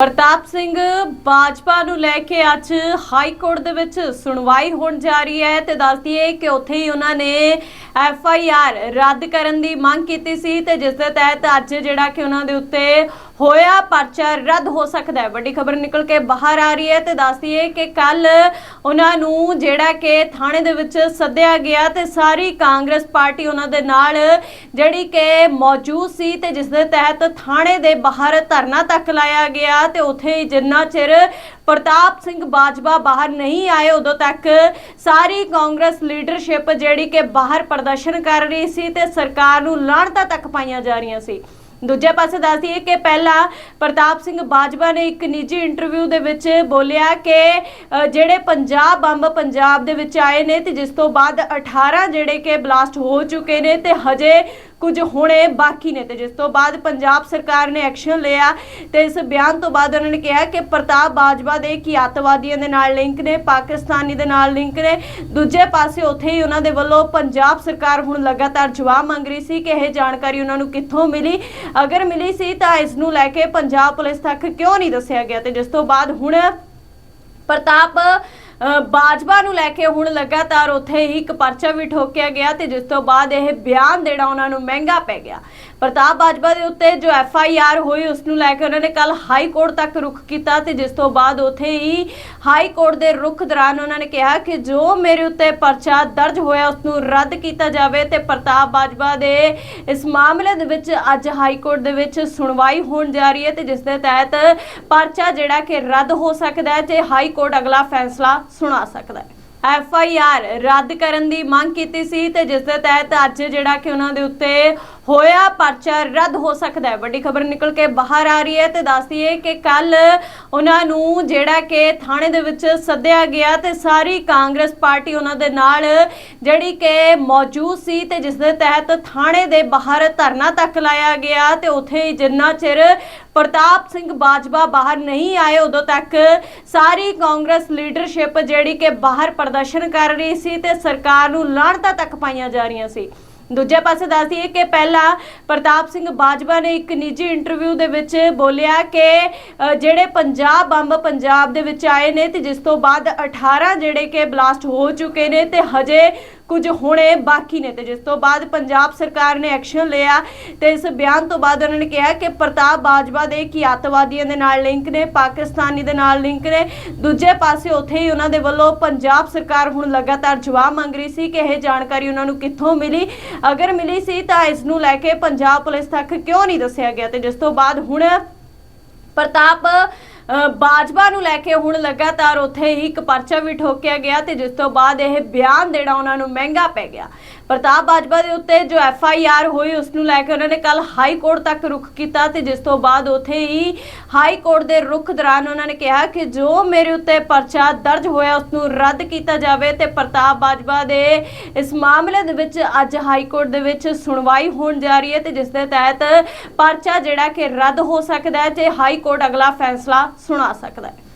ਪ੍ਰਤਾਪ ਸਿੰਘ ਬਾਜਪਾ ਨੂੰ ਲੈ ਕੇ ਅੱਜ ਹਾਈ ਕੋਰਟ ਦੇ ਵਿੱਚ ਸੁਣਵਾਈ ਹੋਣ ਜਾ ਰਹੀ ਹੈ ਤੇ ਦੱਸਦੀ ਹੈ ਕਿ ਉੱਥੇ ਹੀ ਉਹਨਾਂ ਨੇ ਐਫ ਆਈ ਆਰ ਰੱਦ ਕਰਨ ਦੀ ਮੰਗ ਕੀਤੀ ਸੀ ਤੇ ਜਿਸ ਦੇ ਤਹਿਤ ਅੱਜ ਜਿਹੜਾ ਕਿ ਉਹਨਾਂ ਦੇ ਉੱਤੇ ਹੋਇਆ, ਪਰਚਾ ਰੱਦ ਹੋ ਸਕਦਾ ਹੈ। ਵੱਡੀ ਖਬਰ ਨਿਕਲ ਕੇ ਬਾਹਰ ਆ ਰਹੀ ਹੈ ਤੇ ਦੱਸਦੀ ਹੈ ਕਿ ਕੱਲ ਉਹਨਾਂ ਨੂੰ ਜਿਹੜਾ ਕਿ ਥਾਣੇ ਦੇ ਵਿੱਚ ਸੱਦਿਆ ਗਿਆ ਤੇ ਸਾਰੀ ਕਾਂਗਰਸ ਪਾਰਟੀ ਉਹਨਾਂ ਦੇ ਨਾਲ ਜਿਹੜੀ ਕਿ ਮੌਜੂਦ ਸੀ ਤੇ ਜਿਸ ਦੇ ਤਹਿਤ ਥਾਣੇ ਦੇ ਬਾਹਰ ਧਰਨਾ ਤੱਕ ਲਾਇਆ ਗਿਆ ਤੇ ਉੱਥੇ ਜਿੰਨਾ ਚਿਰ ਪ੍ਰਤਾਪ ਸਿੰਘ ਬਾਜਵਾ ਬਾਹਰ ਨਹੀਂ ਆਏ, ਉਦੋਂ ਤੱਕ ਸਾਰੀ ਕਾਂਗਰਸ ਲੀਡਰਸ਼ਿਪ ਜਿਹੜੀ ਕਿ ਬਾਹਰ ਪ੍ਰਦਰਸ਼ਨ ਕਰ ਰਹੀ ਸੀ ਤੇ ਸਰਕਾਰ ਨੂੰ ਲਾਹਣਤਾਂ ਤੱਕ ਪਾਈਆਂ ਜਾ ਰਹੀਆਂ ਸੀ। ਦੂਜੇ ਪਾਸੇ ਦੱਸਦੀ ਹੈ ਕਿ ਪਹਿਲਾਂ ਪ੍ਰਤਾਪ ਸਿੰਘ ਬਾਜਵਾ ਨੇ ਇੱਕ ਨਿੱਜੀ ਇੰਟਰਵਿਊ ਦੇ ਵਿੱਚ ਬੋਲਿਆ ਕਿ ਜਿਹੜੇ ਪੰਜਾਬ ਬੰਬ ਪੰਜਾਬ ਦੇ ਵਿੱਚ ਆਏ ਨੇ ਤੇ ਜਿਸ ਤੋਂ ਬਾਅਦ 18 ਜਿਹੜੇ ਕਿ ਬਲਾਸਟ ਹੋ ਚੁੱਕੇ ਨੇ ਤੇ ਹਜੇ ਕੁਝ ਹੋਣੇ ਬਾਕੀ ਨੇ ਤੇ ਜਿਸ ਤੋਂ ਬਾਅਦ ਪੰਜਾਬ ਸਰਕਾਰ ਨੇ ਐਕਸ਼ਨ ਲਿਆ ਤੇ ਇਸ ਬਿਆਨ ਤੋਂ ਬਾਅਦ ਉਹਨਾਂ ਨੇ ਕਿਹਾ ਕਿ ਪ੍ਰਤਾਪ ਬਾਜਵਾ ਦੇ ਕੀ ਅੱਤਵਾਦੀਆਂ ਦੇ ਨਾਲ ਲਿੰਕ ਨੇ, ਪਾਕਿਸਤਾਨੀ ਦੇ ਨਾਲ ਲਿੰਕ ਨੇ। ਦੂਜੇ ਪਾਸੇ ਉੱਥੇ ਹੀ ਉਹਨਾਂ ਦੇ ਵੱਲੋਂ ਪੰਜਾਬ ਸਰਕਾਰ ਹੁਣ ਲਗਾਤਾਰ ਜਵਾਬ ਮੰਗ ਰਹੀ ਸੀ ਕਿ ਇਹ ਜਾਣਕਾਰੀ ਉਹਨਾਂ ਨੂੰ ਕਿੱਥੋਂ ਮਿਲੀ। ਅਗਰ ਮਿਲੀ ਸੀ ਤਾਂ ਇਸ ਨੂੰ ਲੈ ਕੇ ਪੰਜਾਬ ਪੁਲਿਸ ਤੱਕ ਕਿਉਂ ਨਹੀਂ ਦੱਸਿਆ ਗਿਆ ਤੇ ਜਿਸ ਤੋਂ ਬਾਅਦ ਹੁਣ ਪ੍ਰਤਾਪ ਬਾਜਵਾ ਨੂੰ ਲੈ ਕੇ ਹੁਣ ਲਗਾਤਾਰ ਉੱਥੇ ਹੀ ਇੱਕ ਪਰਚਾ ਵੀ ਠੋਕਿਆ ਗਿਆ ਤੇ ਜਿਸ ਤੋਂ ਬਾਅਦ ਇਹ ਬਿਆਨ ਦੇਣਾ ਉਹਨਾਂ ਨੂੰ ਮਹਿੰਗਾ ਪੈ ਗਿਆ। ਪ੍ਰਤਾਪ ਬਾਜਵਾ ਦੇ ਉੱਤੇ ਜੋ ਐਫ ਆਈ ਆਰ ਹੋਈ, ਉਸ ਨੂੰ ਲੈ ਕੇ ਉਹਨਾਂ ਨੇ ਕੱਲ ਹਾਈ ਕੋਰਟ ਤੱਕ ਰੁਖ ਕੀਤਾ ਤੇ ਜਿਸ ਤੋਂ ਬਾਅਦ ਉੱਥੇ ਹੀ ਹਾਈ ਕੋਰਟ ਦੇ ਰੁਖ ਦੌਰਾਨ ਉਹਨਾਂ ਨੇ ਕਿਹਾ ਕਿ ਜੋ ਮੇਰੇ ਉੱਤੇ ਪਰਚਾ ਦਰਜ ਹੋਇਆ, ਉਸ ਨੂੰ ਰੱਦ ਕੀਤਾ ਜਾਵੇ ਤੇ ਪ੍ਰਤਾਪ ਬਾਜਵਾ ਦੇ ਇਸ ਮਾਮਲੇ ਦੇ ਵਿੱਚ ਅੱਜ ਹਾਈ ਕੋਰਟ ਦੇ ਵਿੱਚ ਸੁਣਵਾਈ ਹੋਣ ਜਾ ਰਹੀ ਹੈ ਤੇ ਜਿਸ ਦੇ ਤਹਿਤ ਪਰਚਾ ਜਿਹੜਾ ਕਿ ਰੱਦ ਹੋ ਸਕਦਾ ਹੈ ਤੇ ਹਾਈ ਕੋਰਟ ਅਗਲਾ ਫੈਸਲਾ ਸੁਣਾ ਸਕਦਾ ਹੈ। ਐਫ ਆਈ ਆਰ ਰੱਦ ਕਰਨ ਦੀ ਮੰਗ ਕੀਤੀ ਸੀ ਤੇ ਜਿਸ ਦੇ ਤਹਿਤ ਅੱਜ ਜਿਹੜਾ ਕਿ ਉਹਨਾਂ ਦੇ ਉੱਤੇ ਹੋਇਆ, ਪਰਚਾ ਰੱਦ ਹੋ ਸਕਦਾ ਹੈ। ਵੱਡੀ ਖਬਰ ਨਿਕਲ ਕੇ ਬਾਹਰ ਆ ਰਹੀ ਹੈ ਤੇ ਦੱਸਦੀ ਹੈ ਕਿ ਕੱਲ ਉਹਨਾਂ ਨੂੰ ਜਿਹੜਾ ਕਿ ਥਾਣੇ ਦੇ ਵਿੱਚ ਸੱਦਿਆ ਗਿਆ ਤੇ ਸਾਰੀ ਕਾਂਗਰਸ ਪਾਰਟੀ ਉਹਨਾਂ ਦੇ ਨਾਲ ਜਿਹੜੀ ਕਿ ਮੌਜੂਦ ਸੀ ਤੇ ਜਿਸ ਦੇ ਤਹਿਤ ਥਾਣੇ ਦੇ ਬਾਹਰ ਧਰਨਾ ਤੱਕ ਲਾਇਆ ਗਿਆ ਤੇ ਉੱਥੇ ਜਿੰਨਾ ਚਿਰ ਪ੍ਰਤਾਪ ਸਿੰਘ ਬਾਜਵਾ ਬਾਹਰ ਨਹੀਂ ਆਏ, ਉਦੋਂ ਤੱਕ ਸਾਰੀ ਕਾਂਗਰਸ ਲੀਡਰਸ਼ਿਪ ਜਿਹੜੀ ਕਿ ਬਾਹਰ ਪ੍ਰਦਰਸ਼ਨ ਕਰ ਰਹੀ ਸੀ ਤੇ ਸਰਕਾਰ ਨੂੰ ਲਾਹਣਤਾਂ ਤੱਕ ਪਾਈਆਂ ਜਾ ਰਹੀਆਂ ਸੀ। ਦੂਜੇ ਪਾਸੇ ਦੱਸਦੀ ਹੈ ਕਿ ਪਹਿਲਾਂ ਪ੍ਰਤਾਪ ਸਿੰਘ ਬਾਜਵਾ ਨੇ ਇੱਕ ਨਿੱਜੀ ਇੰਟਰਵਿਊ ਦੇ ਵਿੱਚ ਬੋਲਿਆ ਕਿ ਜਿਹੜੇ ਪੰਜਾਬ ਬੰਬ ਪੰਜਾਬ ਦੇ ਵਿੱਚ ਆਏ ਨੇ ਤੇ ਜਿਸ ਤੋਂ ਬਾਅਦ 18 ਜਿਹੜੇ ਕਿ ਬਲਾਸਟ ਹੋ ਚੁੱਕੇ ਨੇ ਤੇ ਹਜੇ ਕੁਝ ਹੋਣੇ ਬਾਕੀ ਨੇ ਤੇ ਜਿਸ ਤੋਂ ਬਾਅਦ ਪੰਜਾਬ ਸਰਕਾਰ ਨੇ ਐਕਸ਼ਨ ਲਿਆ ਤੇ ਇਸ ਬਿਆਨ ਤੋਂ ਬਾਅਦ ਉਹਨਾਂ ਨੇ ਕਿਹਾ ਕਿ ਪ੍ਰਤਾਪ ਬਾਜਵਾ ਦੇ ਕੀ ਅੱਤਵਾਦੀਆਂ ਦੇ ਨਾਲ ਲਿੰਕ ਨੇ, ਪਾਕਿਸਤਾਨੀ ਦੇ ਨਾਲ ਲਿੰਕ ਨੇ। ਦੂਜੇ ਪਾਸੇ ਉੱਥੇ ਹੀ ਉਹਨਾਂ ਦੇ ਵੱਲੋਂ ਪੰਜਾਬ ਸਰਕਾਰ ਹੁਣ ਲਗਾਤਾਰ ਜਵਾਬ ਮੰਗ ਰਹੀ ਸੀ ਕਿ ਇਹ ਜਾਣਕਾਰੀ ਉਹਨਾਂ ਨੂੰ ਕਿੱਥੋਂ ਮਿਲੀ? ਅਗਰ ਮਿਲੀ ਸੀ ਤਾਂ ਇਸ ਨੂੰ ਲੈ ਕੇ ਪੰਜਾਬ ਪੁਲਿਸ ਤੱਕ ਕਿਉਂ ਨਹੀਂ ਦੱਸਿਆ ਗਿਆ? ਤੇ ਜਿਸ ਤੋਂ ਬਾਅਦ ਹੁਣ ਪ੍ਰਤਾਪ ਬਾਜਵਾ ਨੂੰ ਲੈ ਕੇ ਹੁਣ ਲਗਾਤਾਰ ਉੱਥੇ ਹੀ ਇੱਕ ਪਰਚਾ ਵੀ ਠੋਕਿਆ ਗਿਆ ਤੇ ਜਿਸ ਤੋਂ ਬਾਅਦ ਇਹ ਬਿਆਨ ਦੇਣਾ ਉਹਨਾਂ ਨੂੰ ਮਹਿੰਗਾ ਪੈ ਗਿਆ। ਪ੍ਰਤਾਪ ਬਾਜਵਾ ਦੇ ਉੱਤੇ ਜੋ ਐਫ ਆਈ ਆਰ ਹੋਈ, ਉਸ ਨੂੰ ਲੈ ਕੇ ਉਹਨਾਂ ਨੇ ਕੱਲ ਹਾਈ ਕੋਰਟ ਤੱਕ ਰੁਖ ਕੀਤਾ ਤੇ ਜਿਸ ਤੋਂ ਬਾਅਦ ਉੱਥੇ ਹੀ ਹਾਈ ਕੋਰਟ ਦੇ ਰੁਖ ਦੌਰਾਨ ਉਹਨਾਂ ਨੇ ਕਿਹਾ ਕਿ ਜੋ ਮੇਰੇ ਉੱਤੇ ਪਰਚਾ ਦਰਜ ਹੋਇਆ, ਉਸ ਨੂੰ ਰੱਦ ਕੀਤਾ ਜਾਵੇ ਤੇ ਪ੍ਰਤਾਪ ਬਾਜਵਾ ਦੇ ਇਸ ਮਾਮਲੇ ਦੇ ਵਿੱਚ ਅੱਜ ਹਾਈ ਕੋਰਟ ਦੇ ਵਿੱਚ ਸੁਣਵਾਈ ਹੋਣ ਜਾ ਰਹੀ ਹੈ ਤੇ ਜਿਸ ਦੇ ਤਹਿਤ ਪਰਚਾ ਜਿਹੜਾ ਕਿ ਰੱਦ ਹੋ ਸਕਦਾ ਹੈ ਤੇ ਹਾਈ ਕੋਰਟ ਅਗਲਾ ਫੈਸਲਾ ਸੁਣਾ ਸਕਦਾ ਹੈ।